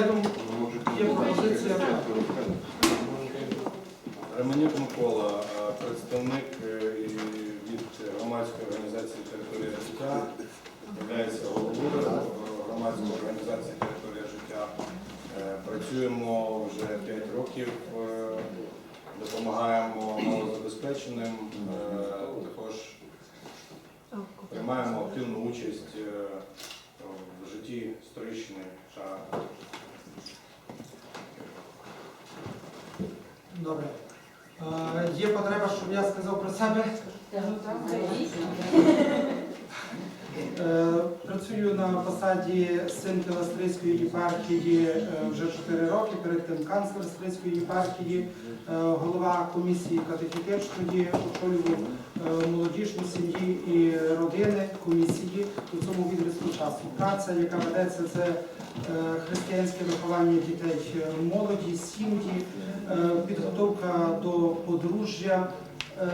Я думаю, є пропозиція. Реманюк Микола, представник е, від громадської організації територія життя, є головою громадської організації територія життя. Е, Працюємо вже 5 років, е, допомагаємо малозабезпеченим, також приймаємо активну участь в житті Сторіччини та Добре. Е, Є потреба, щоб я сказав про себе. Е, Працюю на посаді синки Стрийської єпархії е, вже 4 роки, перед тим канцлер Стрийської єпархії, е, голова комісії катехітичної, очолював е, молодіжну сім'ї і родини комісії у цьому відрізку часу. Праця, яка ведеться, це християнське виховання дітей, е, молоді, сім'ї, е, підготовка до подружжя, е,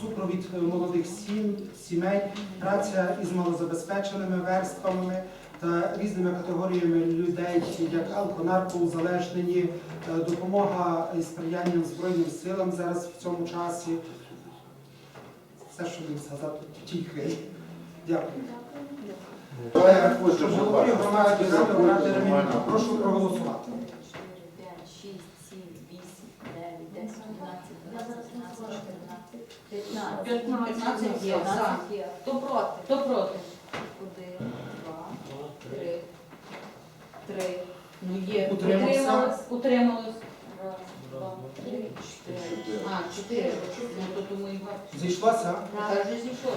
супровід е, молодих сім, сімей, праця із малозабезпеченими верствами та різними категоріями людей, як алконаркоузалежнені, е, допомога і сприяння Збройним силам зараз в цьому часі. Все, що міг сказати, тільки. Дякую. Голові ради обрати прошу проголосувати. 5, 6, 7, 8, 9, 10, 11, 12, 13, 14, 15, 15 є. За. є. Хто проти? Хто проти? Один, два, три. Три. Ну є. Утримався. Утрималось. Утрималось. Раз, два, три, чотири. А, чотири. Ну то тому і бачу. Зійшлося? Тепер вже зійшлося.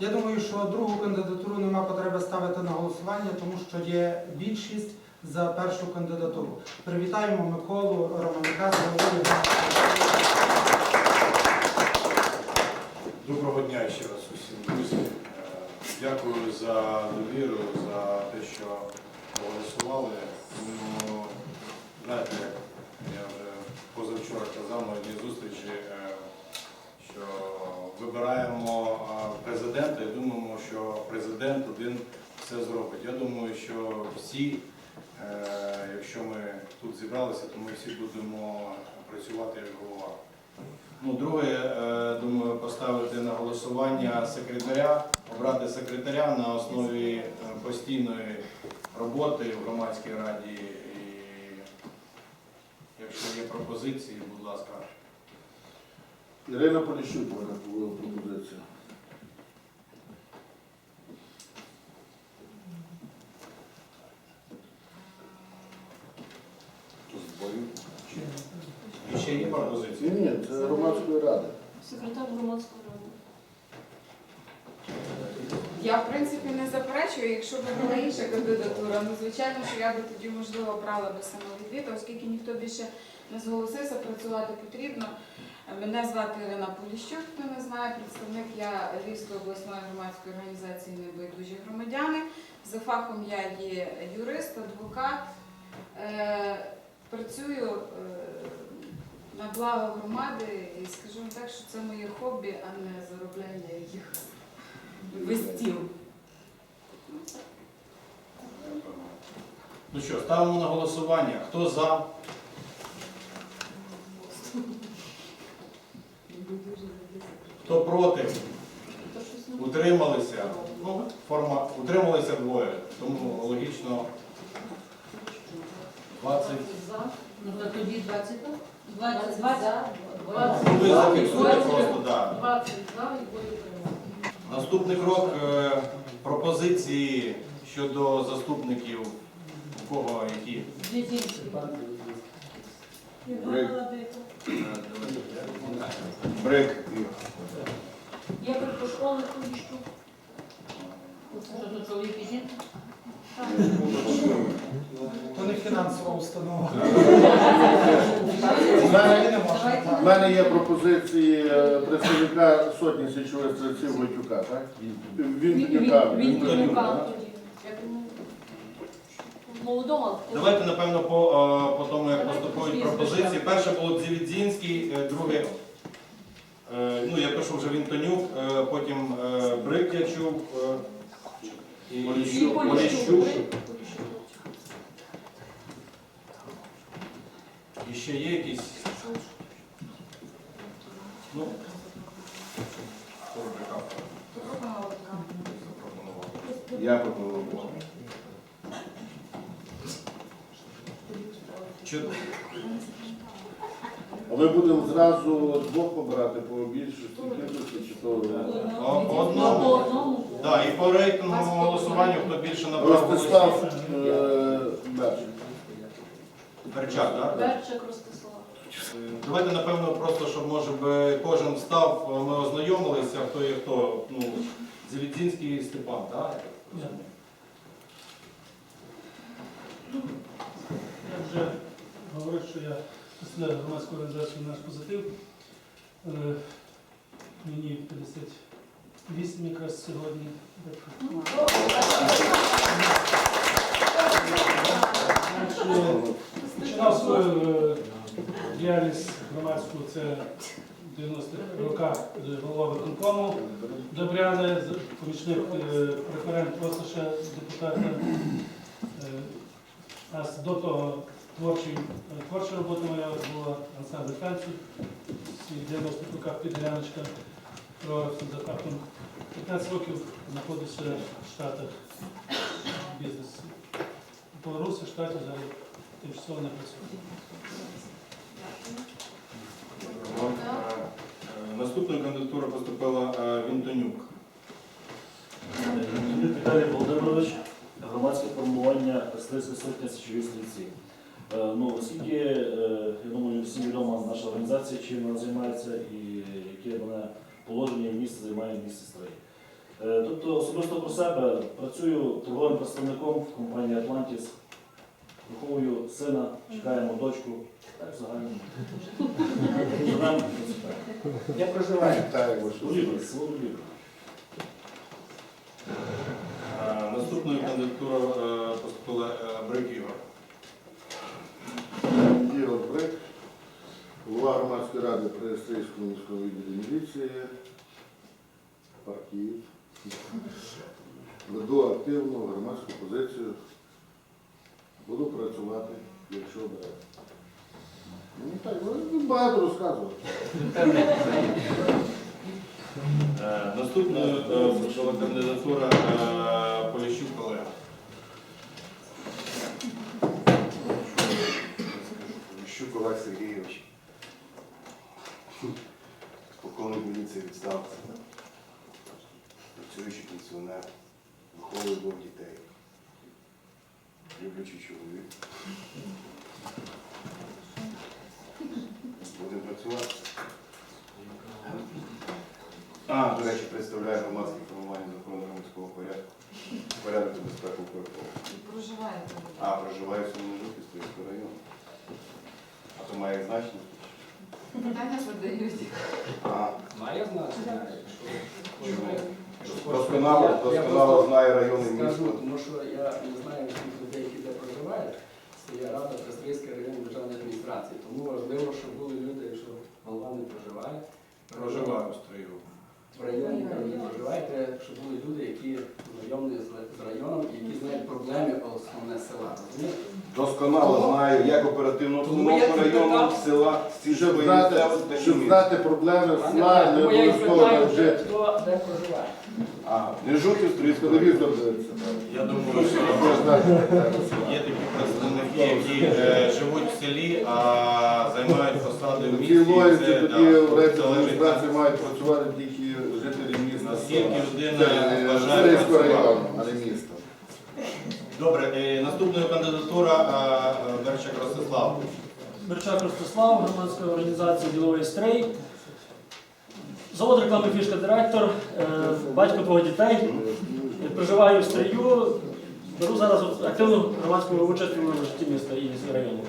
Я думаю, що другу кандидатуру нема потреби ставити на голосування, тому що є більшість за першу кандидатуру. Привітаємо Миколу Романюка. Доброго дня ще раз усім друзі. Е, Дякую за довіру, за те, що голосували. Ну, знаєте, я вже позавчора казав на одній зустрічі, е, що вибираємо президента і думаємо, що президент один все зробить. Я думаю, що всі, е, якщо ми тут зібралися, то ми всі будемо працювати як голова. Ну, друге, е, думаю, поставити на голосування секретаря, обрати секретаря на основі е, постійної роботи в громадській раді. І якщо є пропозиції, будь ласка. Ірина Поліщук, була пропозиція. І ще є Ні, пропозиції? ні, це громадської ради. Секретар громадської ради. Я в принципі не заперечую, якщо б була інша кандидатура. Ну звичайно, що я би тоді можливо брала би саме самовідвід, оскільки ніхто більше не зголосився, працювати потрібно. Мене звати Ірина Поліщук, хто не знає, представник я Львівської обласної громадської організації Небайдужі громадяни. За фахом я є юрист, адвокат. Е, Працюю е, на благо громади і скажу так, що це моє хобі, а не заробляння якихось вестів. Ну що, ставимо на голосування. Хто за? Хто проти? Утрималися? Ну, форма утрималися двоє. Тому логічно 20. Ну то тоді 20. так? 20 20 за. за. 20 Ну, ви зафіксуйте просто, да. 20 за і двоє утримали. Наступний крок е, пропозиції щодо заступників. У кого які? Брик. Брик. Я про школи поліщу. Що чоловік і жінка? То не фінансова установа. У мене, є пропозиції е, представника сотні січових стрільців Войтюка, так? Він. Він Тоді, Войтюка да? тоді. Молодого. Давайте, напевно, по, е, по тому, як поступують пропозиції. Перше було Дзівідзінський, е, друге, е, ну я пишу вже Вінтонюк, е, потім е, Брик я чув, е, і Поліщук. Поліщук. І ще є якісь. Ну, хто. Запропонував. Я пропонував. А ми будемо зразу двох побирати по більшості кількості чи то О, По одному. Да, і по рейтинговому голосуванню, хто більше набрав Ростислав голосів. е, Берж. Берчак, так? Берчик Ростислав. Давайте, напевно, просто, щоб може би кожен встав, ми ознайомилися, хто є хто. Ну, Зелітзінський Степан, так? Я вже говорив, що я представляю громадську організацію наш позитив. Е, Мені 58 якраз сьогодні. Починав свою е, діяльність громадську це в 90-х роках з голова виконкому Добряне, помічник е, референт просто ще депутата. Е, нас до того творчий, е, творча робота моя була ансамбль танців, 90 роках підгляночка, прорився за фактом. 15 років знаходився в Штатах бізнес. У Білорусі, в Штаті зараз тимчасово не працює. Е, Наступна кандидатура поступила е, Вінтонюк. Віталій Володимирович, громадське формування Стрийської сотні січові стрільці. Е, Ну, оскільки, е, я думаю, всім відома наша організація, чим вона займається і яке вона положення і місце займає в місті Стрий. Е, Тобто особисто про себе працюю торговим представником в компанії Атлантіс, виховую сина, чекаємо дочку. Так. Живемо. Я проживаю. Село Наступною кандидатурою поступила е, Брик Ігор. Ігор Брик, голова ради при Стрийському міському відділі міліції, партії. Веду активну громадську позицію. Буду працювати, якщо бере. Ну так, ну, багато розказувати. Е, е, поступила кандидатура е, Поліщук Олега. Щук Олег Сергійович. Міліції відставці. Працюючий пенсіонер. Виховує двох дітей. Люблячий чоловік. Будемо працювати. А, до речі, представляю громадське формування закону громадського порядку. Порядок безпеку укріпу. Проживаєте. А, проживаю в Семеножуті, Стрийського району. А то має значення. Питання задають. А, Має значення, що якщо Досконало, Я- я досконало знає райони міста. тому що я не знаю всіх людей, які де проживають. Це є рада Престрийської районної державної адміністрації. Тому важливо, щоб були люди, якщо голова не проживає, Проживаю в Стрию. В районі, де не проживає, треба, щоб були люди, які знайомі з з районом, і які знають проблеми основне села. Розумієте? Досконало знаю, як оперативну Тому я обстановку району, села, Щоб знати, місцевості та щоб міста. знати проблеми Пане села, не я обов'язково питаю, там де- жити. хто де проживає. Ага, не жуків стрільського Телевізор дивиться. Я думаю, що Ви знаєте, є такі представники, які е, живуть в селі, а займають посади в В місті. цій і це, тоді да, в рейді залежить адміністрації мають працювати тільки. Наскільки людина Це, е, бажає працювати. Добре, е, наступною кандидатура е, Берчак Ростислав. Берчак Ростислав, громадська організація Діловий стрей. Завод реклами фішка директор, е, батько двох дітей. Я Проживаю в стрию, беру зараз от активну громадську участь у житті міста і району.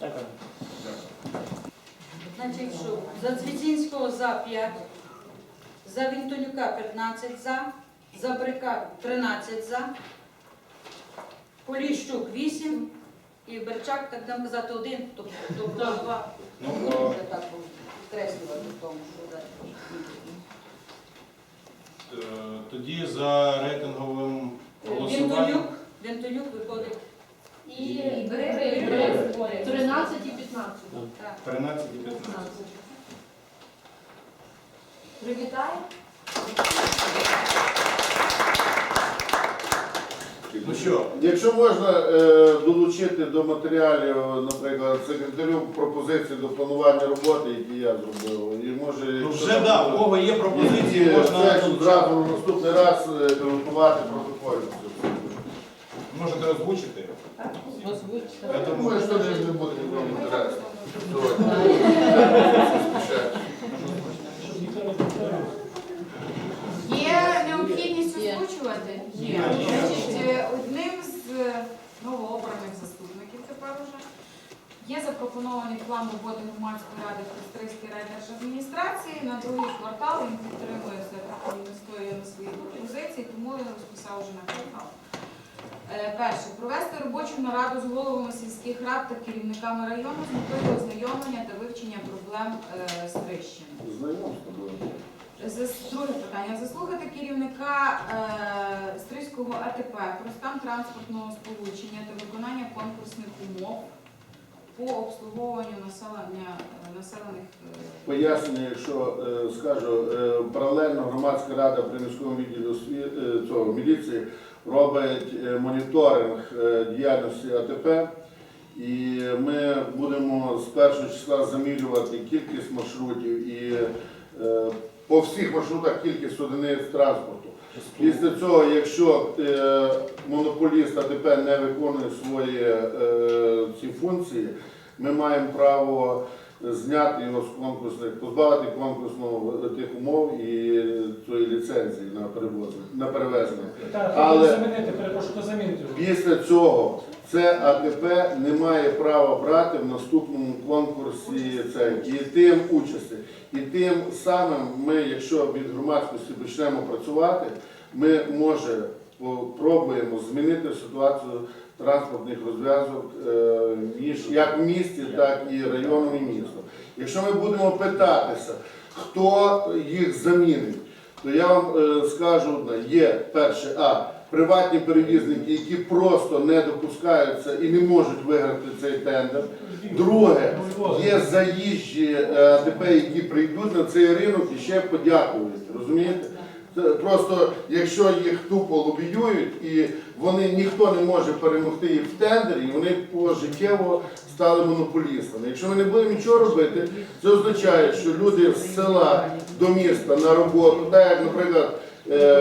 Дякую. Значить, що за Цвітінського за 5, за Вінтонюка 15 за, за Брика 13 за, Поліщук 8 і Берчак, так будемо казати, один, тобто два. Ну, так підкреслювати в тому, що е, тоді за рейтинговим голосуванням. Вінтонюк, виходить. І Брик, 13 і 15. 15. 13 і 15. 15. Привітаємо. Ну що, Якщо можна е, долучити до матеріалів, наприклад, секретарю пропозиції до планування роботи, які я зробив, і може ну якщо вже там да, буде- у кого є пропозиції, Ні, можна це, зразу на наступний раз е, підготувати протокол. можете озвучити. Я думаю, що не буде нікому інтересно. Сьогодні. Ще. Щоб ніхто не повторював. Є необхідність Є. озвучувати? Є. Є. Значить, е, одним з е, новообраних заступників тепер уже є запропонований план роботи громадської ради Пристрийської райдержадміністрації на другий квартал. Він підтримує все таки він стоїть на своїй пропозиції, тому він розписав вже на квартал. Е, Перше, провести робочу нараду з головами сільських рад та керівниками району з метою ознайомлення та вивчення проблем е, Стрищини. Знайомство Друге питання. Заслухати керівника е, Стрийського АТП про стан транспортного сполучення та виконання конкурсних умов по обслуговуванню населення населених е, Пояснення, якщо е, скажу, е, паралельно громадська рада при міському відділі е, цього, міліції робить е, моніторинг е, діяльності АТП. І ми будемо з першого числа замірювати кількість маршрутів і е, по всіх маршрутах кількість одиниць транспорту. Після цього, якщо е, монополіст АТП не виконує свої е, ці функції, ми маємо право зняти його з конкурсних, позбавити конкурсного тих умов і цієї ліцензії на перевезення. Так, Але- замінити, перепрошую, замінити. Після цього це АТП не має права брати в наступному конкурсі тим участі. І тим самим ми, якщо від громадськості почнемо працювати, ми може пробуємо змінити ситуацію транспортних розв'язок е, між як в місті, так і районом і містом. Якщо ми будемо питатися, хто їх замінить, то я вам е, скажу одне, є перше, а приватні перевізники, які просто не допускаються і не можуть виграти цей тендер. Друге, є заїжджі е, АТП, які прийдуть на цей ринок і ще подякують. Розумієте? Просто якщо їх тупо лобіюють і вони ніхто не може перемогти їх в тендері, і вони пожиттєво стали монополістами. Якщо ми не будемо нічого робити, це означає, що люди з села до міста на роботу, так як, наприклад, е,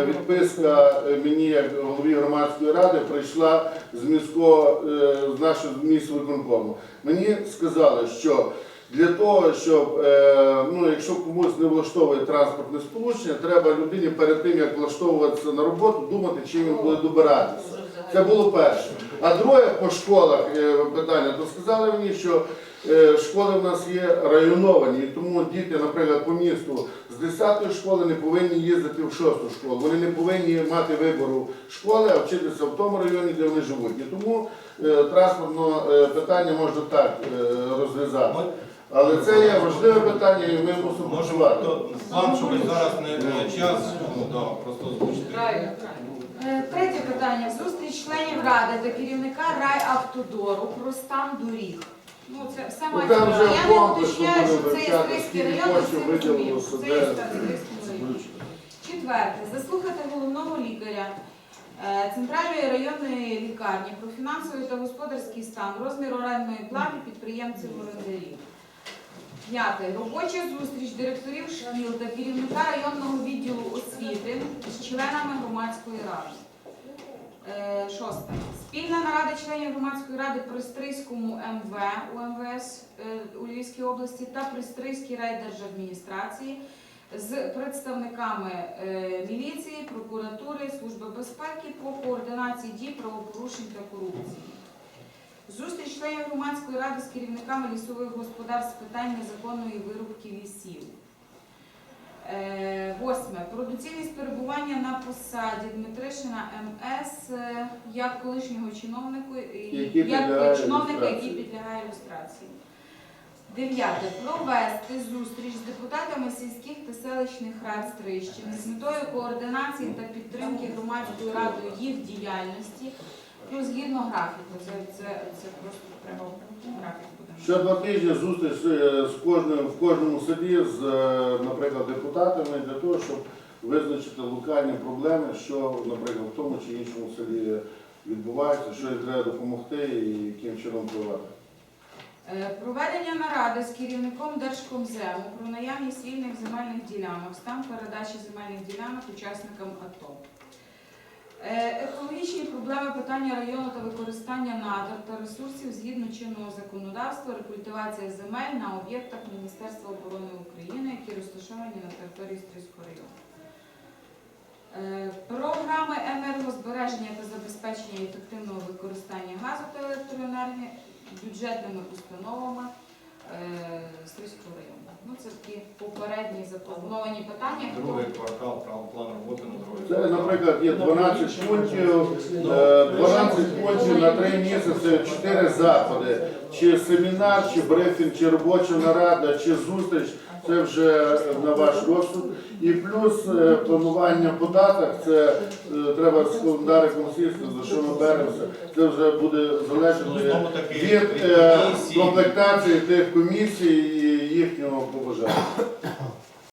відписка е, мені як голові громадської ради прийшла з міського е, з нашого виконкому. Мені сказали, що для того, щоб е, ну, якщо комусь не влаштовує транспортне сполучення, треба людині перед тим, як влаштовуватися на роботу, думати, чим він буде добиратися. Це було перше. А друге по школах е, питання, то сказали мені, що е, школи в нас є районовані, і тому діти, наприклад, по місту з 10-ї школи не повинні їздити в 6-ту школу. Вони не повинні мати вибору школи, а вчитися в тому районі, де вони живуть. І тому е, транспортне е, питання можна так е, розв'язати. Але це є важливе питання, і ми мусимо можемо працювати. то- зараз не, час, да, просто озвучити. Е, Третє питання. Зустріч членів ради та керівника райавтодору про стан доріг. Ну, це Ну, має там вже Я не уточняю, що це є вивчати, Стрийський скільки район, коштів всі виділено це є себе. Стрийський район. Четверте. Заслухати головного лікаря е, Центральної районної лікарні про фінансовий та господарський стан, розмір орендної плати підприємців орендарів. П'яте. Робоча зустріч директорів шкіл та керівника районного відділу освіти з членами громадської ради. Е, Шосте. Спільна нарада членів громадської ради при Стрийському МВ УМВС е, у Львівській області та при Стрийській райдержадміністрації з представниками е, міліції, прокуратури, служби безпеки по координації дій правопорушень та корупції. Зустріч членів громадської ради з керівниками лісових господарств питань незаконної вирубки лісів. Е, Восьме. Про доцільність перебування на посаді Дмитришина МС е, як колишнього чиновнику, і- Який як чиновника, який підлягає ілюстрації. Дев'яте. Провести зустріч з депутатами сільських та селищних рад Стрищини з метою координації та підтримки громадською радою їх діяльності. Ну, згідно графіку, це, це, це просто треба графік тижні зустріч е, з кожним в кожному селі з, е, наприклад, депутатами для того, щоб визначити локальні проблеми, що, наприклад, в тому чи іншому селі відбувається, що їм треба допомогти і яким чином впливати. Е, Проведення наради з керівником Держкомзему про наявність вільних земельних ділянок, стан передачі земельних ділянок учасникам АТО. Е, Екологічні проблеми питання району та використання надр та ресурсів згідно чинного законодавства, рекультивація земель на об'єктах Міністерства оборони України, які розташовані на території Стрийського району. Е, Програми енергозбереження та забезпечення ефективного використання газу та електроенергії бюджетними установами е, району. Ну, це такі попередні запропоновані питання. Другий квартал, прав- план роботи на другий Це, наприклад, є 12 пунктів, е, 12 пунктів на 3 місяці, 4 заходи. Чи семінар, чи брифінг, чи робоча нарада, чи зустріч. Це вже на ваш розсуд. І плюс е, планування податок, це е, треба з календариком сісти, за що ми беремося. Це вже буде залежати Ну, знову таки, від е, комплектації тих комісій їхнього побажання.